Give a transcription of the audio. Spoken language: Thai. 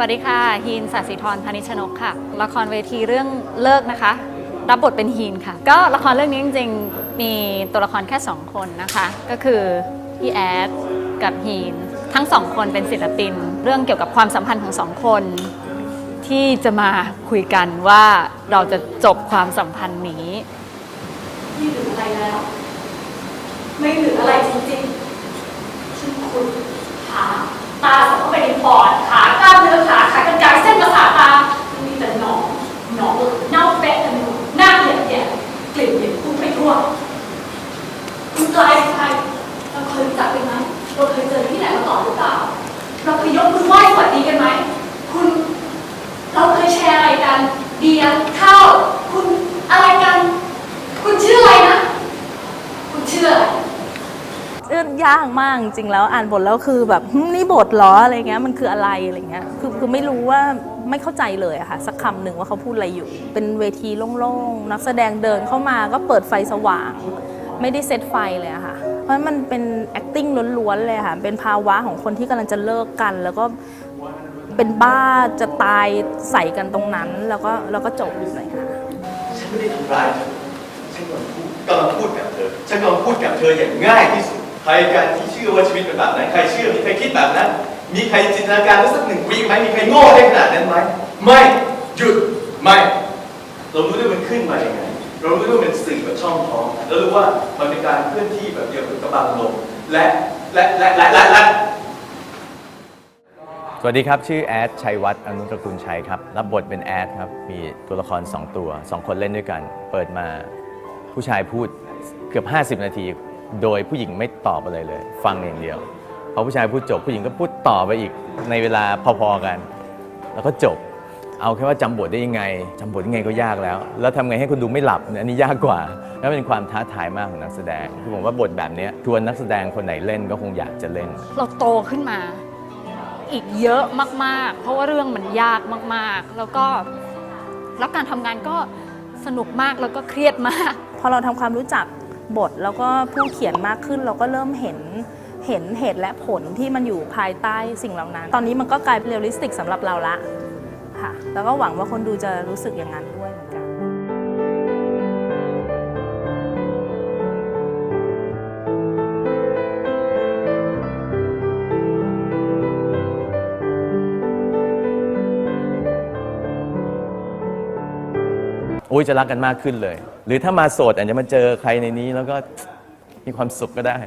วัสดีค่ะฮีนสัสิธรพานิชนกค่ะ ละครเวทีเรื่องเลิกนะคะ รับบทเป็นฮีนค่ะ ก็ละครเรื่องนี้จริงๆ มีตัวละครแค่ 2 คนนะคะ ก็คือพี่แอดกับฮีน ทั้งสองคนเป็นศิลปิน เรื่องเกี่ยวกับความสัมพันธ์ของสองคน ที่จะมาคุยกันว่าเราจะจบความสัมพันธ์นี้ไม่เหลืออะไรแล้ว ไม่เหลือ กลิ่นเหม็นพุ่งไปทั่วคุณกลายเป็นใครเราเคยรู้จักกันไหมเราเคยเจอที่ไหนมาก่อนหรือเปล่า เราเคยยกมือไหว้สวัสดีกันไหม คุณ เราเคยแชร์อะไรกัน เดียเข้าว คุณอะไรกัน คุณชื่ออะไรนะ คุณชื่ออะไร เอื้อนยากมากจริงแล้วอ่านบทแล้วคือแบบนี่บทเหรออะไรเงี้ยมันคืออะไรอะไรเงี้ยคือคือไม่รู้ว่าไม่เข้าใจเลยอะค่ะสักคำหนึ่งว่าเขาพูดอะไรอยู่ เป็นเวทีโล่งๆนักแสดงเดินเข้ามาก็เปิดไฟสว่าง ไม่ได้เซตไฟเลยอะค่ะ เพราะมันเป็น acting ล้วนๆเลยค่ะ เป็นภาวะของคนที่กำลังจะเลิกกัน แล้วก็เป็นบ้าจะตายใส่กันตรงนั้น แล้วก็แล้วก็จบเลยค่ะฉันไม่ได้ทำร้ายเธอฉันกำลังพูดกำลังพูดกับเธอฉันกำลังพูดกับเธออย่างง่ายที่สุด รกันที่เชื่อว่าชีวิตเป็นแบบนั้นใครเชื่อมีใครคิดแบบนั้น มีใครจินตนาการได้สักหนึ่งวิไหมมีใครโง่ได้ขนาดนั้นไหมไม่หยุดไม่เรารู้ด้มันขึ้นมาอย่างไงเรารู้ด้ว่ามันสื่อแบบช่องท้องแล้วรู้ว่ามันเป็นการเคลื่อนที่แบบเดียวกับกระบังลมและและและและและและสวัสดีครับ ชื่อแอดชัยวัฒน์อนุตระกูลชัยครับ รับบทเป็นแอดครับ มีตัวละคร 2 ตัว 2 คนเล่นด้วยกัน เปิดมาผู้ชายพูดเกือบ 50 นาที โดยผู้หญิงไม่ตอบอะไรเลย ฟังอย่างเดียวพอผู้ชายพูดจบผู้หญิงก็พูดต่อไปอีกในเวลาพอๆกัน แล้วก็จบ เอาแค่ว่าจำบทได้ยังไงจำบทยังไงก็ยากแล้ว แล้วทำไงให้คนดูไม่หลับเนี่ยอันนี้ยากกว่าแล้วเป็นความท้าทายมากของนักแสดงคือผมว่าบทแบบเนี้ยชวนนักแสดงคนไหนเล่นก็คงอยากจะเล่น เราโตขึ้นมา อีกเยอะมากๆ เพราะว่าเรื่องมันยากมากๆ แล้วก็แล้วการทำงานก็สนุกมากแล้วก็เครียดมาก พอเราทำความรู้จัก บทแล้วก็ผู้เขียนมากขึ้นเราก็เริ่มเห็นเห็นเหตุและผลที่มันอยู่ภายใต้สิ่งเหล่านั้น ตอนนี้มันก็กลายเป็นเรียลลิสติกสำหรับเราละค่ะ แล้วก็หวังว่าคนดูจะรู้สึกอย่างนั้นด้วยเหมือนกันโอ้ยจะรักกันมากขึ้นเลย รือถ้ามาโสดอาจจะมาเจอใครในนี้แล้วก็มีความสุขก็ได้